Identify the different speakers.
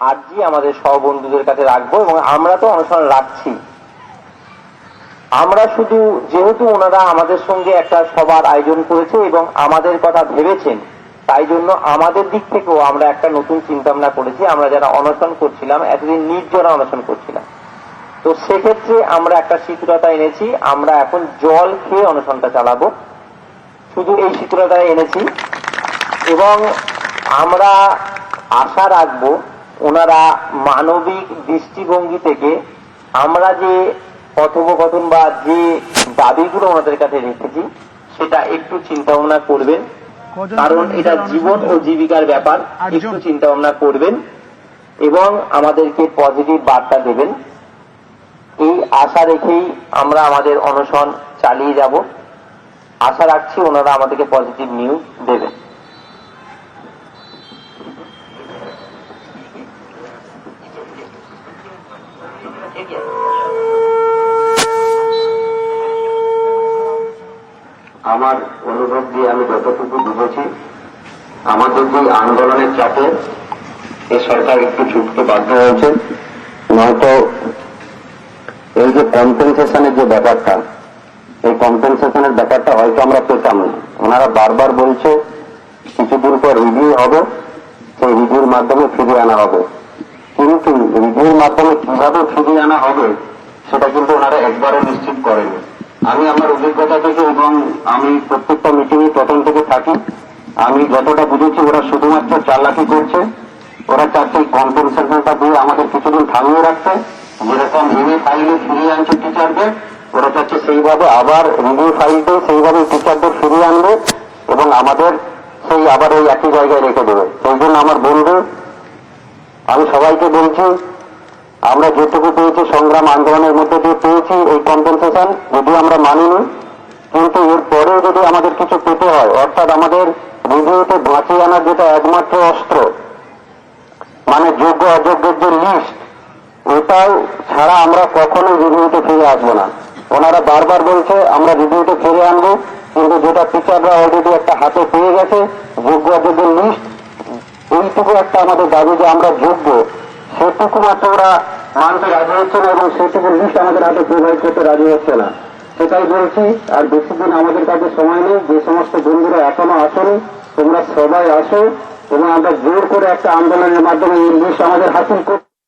Speaker 1: আর্জি আমাদের সহবন্ধুদের কাছে রাখব এবং আমরা তো অনশন রাখছি। আমরা শুধু যেহেতু ওনারা আমাদের সঙ্গে একটা সবার আয়োজন করেছে এবং আমাদের কথা ভেবেছেন, তাই জন্য আমাদের দিক থেকেও আমরা একটা নতুন চিন্তা ভাবনা করেছি। আমরা যারা অনশন করছিলাম, এতদিন নির্জনা অনশন করছিলাম। তো সেক্ষেত্রে আমরা একটা শীতলতা এনেছি, আমরা এখন জল খেয়ে অনশনটা চালাবো। শুধু এই শীতলতা এনেছি। এবং আমরা আশা রাখব ওনারা মানবিক দৃষ্টিভঙ্গি থেকে আমরা যে কথোপকথন বা যে দাবিগুলো ওনাদের কাছে রেখেছি সেটা একটু চিন্তা ভাবনা করবেন কারণ এটা জীবন ও জীবিকার ব্যাপার। একটু চিন্তা ভাবনা করবেন এবং আমাদেরকে পজিটিভ বার্তা দেবেন। এই আশা রেখেই আমরা আমাদের অনশন চালিয়ে যাব। আশা রাখছি ওনারা আমাদেরকে পজিটিভ নিউজ দেবেন।
Speaker 2: আমার অনুভব দিয়ে আমি যতটুকু বুঝেছি আমাদের যে আন্দোলনের চাপে এই সরকার একটু ছুটতে বাধ্য হয়েছে, নয়তো এই যে কম্পেনসেশনের যে ব্যাপারটা, এই কম্পেনসেশনের ব্যাপারটা হয়তো আমরা পেতাম না। ওনারা বারবার বলছে, কিছুদিন পর রিভিউ হবে, সেই রিভিউর মাধ্যমে ফিরিয়ে আনা হবে। কিন্তু রিভিউর মাধ্যমে কীভাবে ফিরিয়ে আনা হবে, সেটা কিন্তু ওনারা একবারও নিশ্চিত করেনি। আমি আমার অভিজ্ঞতা থেকে এবং আমি প্রত্যেকটা মিটিংয়ে প্রথম থেকে থাকি। আমি যতটা বুঝেছি, ওরা শুধুমাত্র চালাকি করছে। ওরা চাচ্ছে কম্পেনসেশনটা দিয়ে আমাদের কিছুদিন থামিয়ে রাখছে যেরকম রিভিউ ফাইলে ফিরিয়ে আনছে টিচারদের ওরা চাচ্ছে সেইভাবে আবার রিভিউ ফাইলটাও সেইভাবে টিচারদের ফিরিয়ে আনবে এবং আমাদের সেই আবার ওই একই জায়গায় রেখে দেবে। সেই জন্য আমার বন্ধু আমি সবাইকে বলছি, আমরা যেটুকু পেয়েছি সংগ্রাম আন্দোলনের মধ্যে দিয়ে পেয়েছি এই কম্পেনসেশন যদিও আমরা মানিনি, কিন্তু এর পরেও যদি আমাদের কিছু পেতে হয়, অর্থাৎ আমাদের রিভিউতে বাঁচিয়ে আনার যেটা একমাত্র অস্ত্র মানে যোগ্য অযোগ্যের যে লিস্ট ওটাও ছাড়া আমরা কখনো রিভিউতে ফিরে আসব না। ওনারা বারবার বলছে, আমরা রিভিউতে ফিরে আনব, কিন্তু যেটা টিচাররা অলরেডি একটা হাতে পেয়ে গেছে, যোগ্য অযোগ্যের এইটুকু একটা আমাদের দাবি যে আমরা যোগ্য সেটুকু মাত্র ওরা মানতে রাজি হচ্ছে না এবং সেটুকু লিস্ট আমাদের হাতে প্রোভাইড করতে রাজি হচ্ছে না। সেটাই বলছি, আর বেশি দিন আমাদের কাছে সময় নেই, যে সমস্ত বন্ধুরা এখনও আসেনি, তোমরা সবাই আসো এবং আমরা জোর করে একটা আন্দোলনের মাধ্যমে এই লিস্ট আমাদের হাসিল করতে